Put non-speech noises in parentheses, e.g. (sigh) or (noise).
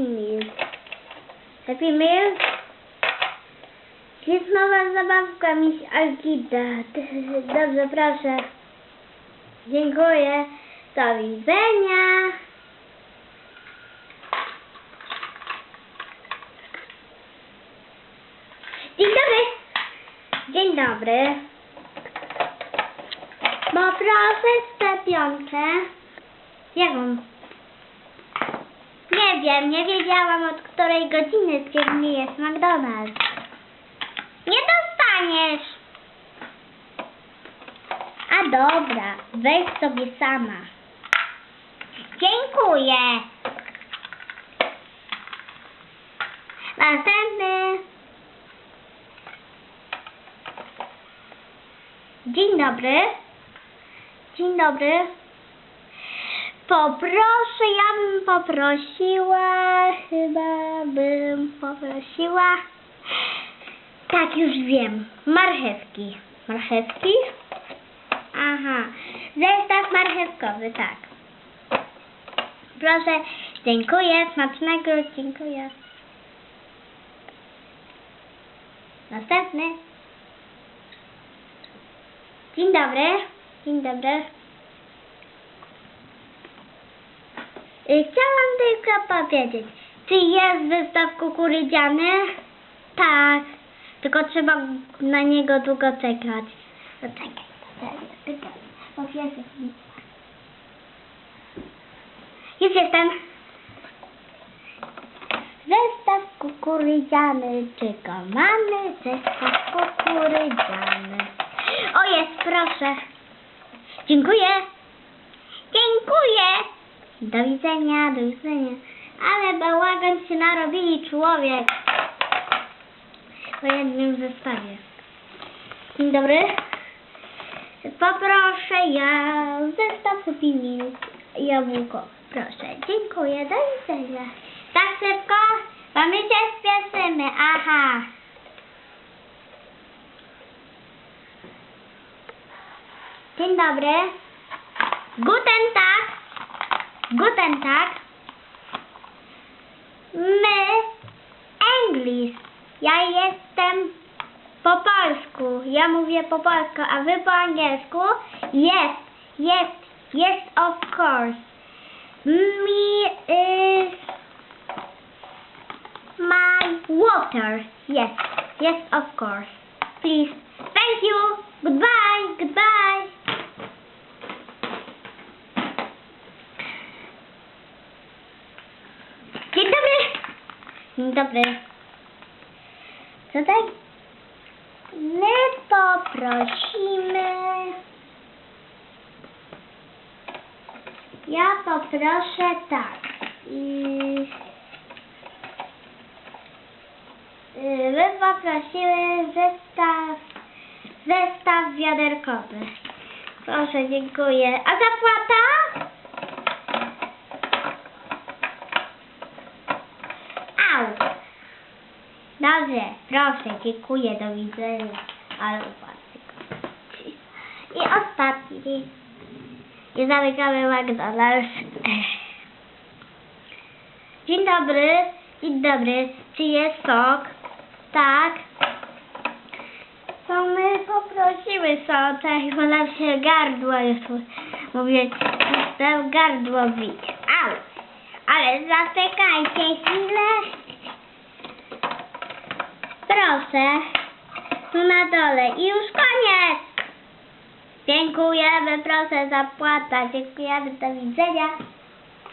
Happy Meal. Happy Meal. Jest nowa zabawka, miś Algida. (laughs) Dobrze, proszę. Dziękuję. Do widzenia. Dzień dobry. Dzień dobry. Poproszę szczepionkę. Jaką? Nie wiem, nie wiedziałam od której godziny gdzie jest McDonald's. Nie dostaniesz. A dobra, weź sobie sama. Dziękuję. Następny. Dzień dobry. Dzień dobry. Poproszę, ja bym poprosiła, chyba bym poprosiła. Tak, już wiem. Marchewki. Marchewki? Aha. Zestaw marchewkowy, tak. Proszę, dziękuję, smacznego, dziękuję. Następny. Dzień dobry. Dzień dobry. Chciałam tylko powiedzieć, czy jest zestaw kukurydziany? Tak, tylko trzeba na niego długo czekać. No czekaj, czekaj, bo piesek mi- Już jestem. Zestaw kukurydziany, czego mamy? Zestaw kukurydziany. O jest, proszę. Dziękuję. Dziękuję. Do widzenia, do widzenia. Ale bałagan się narobili człowiek. Po jednym zestawie. Dzień dobry. Poproszę ja zestaw opinii jabłko. Proszę, dziękuję, do widzenia. Tak szybko? Bo my się spieszymy, aha. Dzień dobry. Guten Tag. Guten Tag. My English. Ja jestem po polsku. Ja mówię po polsku, a wy po angielsku? Yes, yes, yes of course. Me is my water. Yes, yes of course. Please. Thank you. Goodbye. Goodbye. Dzień dobry. Dzień dobry. Tutaj my poprosimy. Ja poproszę tak. Y, My poprosimy zestaw, zestaw wiaderkowy. Proszę, dziękuję. A zapłata? Dobrze, proszę, dziękuję, do widzenia. Ale. I ostatni. I zamykamy McDonald's. Dzień dobry, dzień dobry. Czy jest sok? Tak. To my poprosimy soczek, bo nam się gardło już mówię, chcę gardło bić. Au. Ale zaczekajcie chwilę. Proszę. Tu na dole. I już koniec. Dziękujemy, proszę zapłata. Dziękujemy, do widzenia.